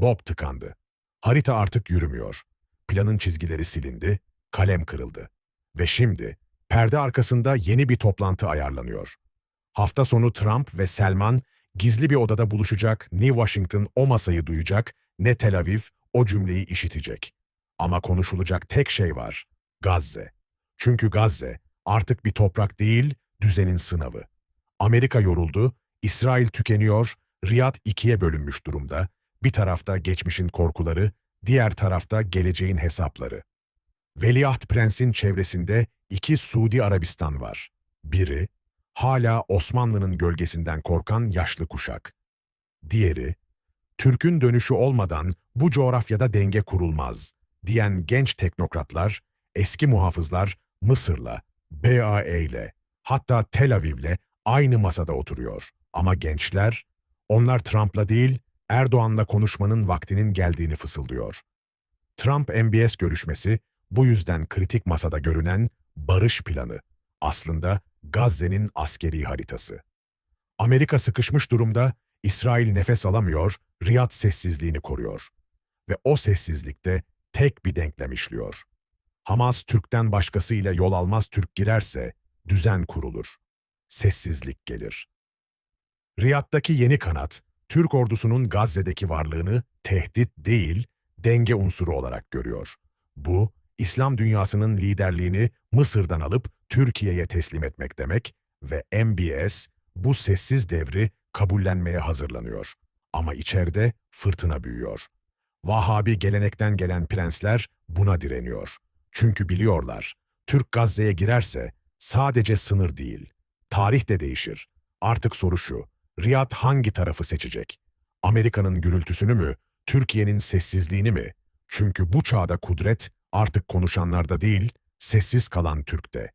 Bob tıkandı. Harita artık yürümüyor. Planın çizgileri silindi, kalem kırıldı. Ve şimdi perde arkasında yeni bir toplantı ayarlanıyor. Hafta sonu Trump ve Selman gizli bir odada buluşacak, ne Washington o masayı duyacak, ne Tel Aviv o cümleyi işitecek. Ama konuşulacak tek şey var, Gazze. Çünkü Gazze artık bir toprak değil, düzenin sınavı. Amerika yoruldu, İsrail tükeniyor, Riyad ikiye bölünmüş durumda. Bir tarafta geçmişin korkuları, diğer tarafta geleceğin hesapları. Veliaht Prens'in çevresinde iki Suudi Arabistan var. Biri, hala Osmanlı'nın gölgesinden korkan yaşlı kuşak. Diğeri, Türk'ün dönüşü olmadan bu coğrafyada denge kurulmaz diyen genç teknokratlar, eski muhafızlar Mısır'la, BAE ile, hatta Tel Aviv'le aynı masada oturuyor. Ama gençler, onlar Trump'la değil, Erdoğan'la konuşmanın vaktinin geldiğini fısıldıyor. Trump-MBS görüşmesi, bu yüzden kritik masada görünen barış planı, aslında Gazze'nin askeri haritası. Amerika sıkışmış durumda, İsrail nefes alamıyor, Riyad sessizliğini koruyor. Ve o sessizlikte tek bir denklem işliyor. Hamas Türk'ten başkasıyla yol almaz Türk girerse düzen kurulur. Sessizlik gelir. Riyad'daki yeni kanat, Türk ordusunun Gazze'deki varlığını tehdit değil, denge unsuru olarak görüyor. Bu, İslam dünyasının liderliğini Mısır'dan alıp Türkiye'ye teslim etmek demek ve MBS bu sessiz devri kabullenmeye hazırlanıyor. Ama içeride fırtına büyüyor. Vahabi gelenekten gelen prensler buna direniyor. Çünkü biliyorlar, Türk Gazze'ye girerse sadece sınır değil, tarih de değişir. Artık soru şu, Riyad hangi tarafı seçecek? Amerika'nın gürültüsünü mü, Türkiye'nin sessizliğini mi? Çünkü bu çağda kudret artık konuşanlarda değil, sessiz kalan Türk'te.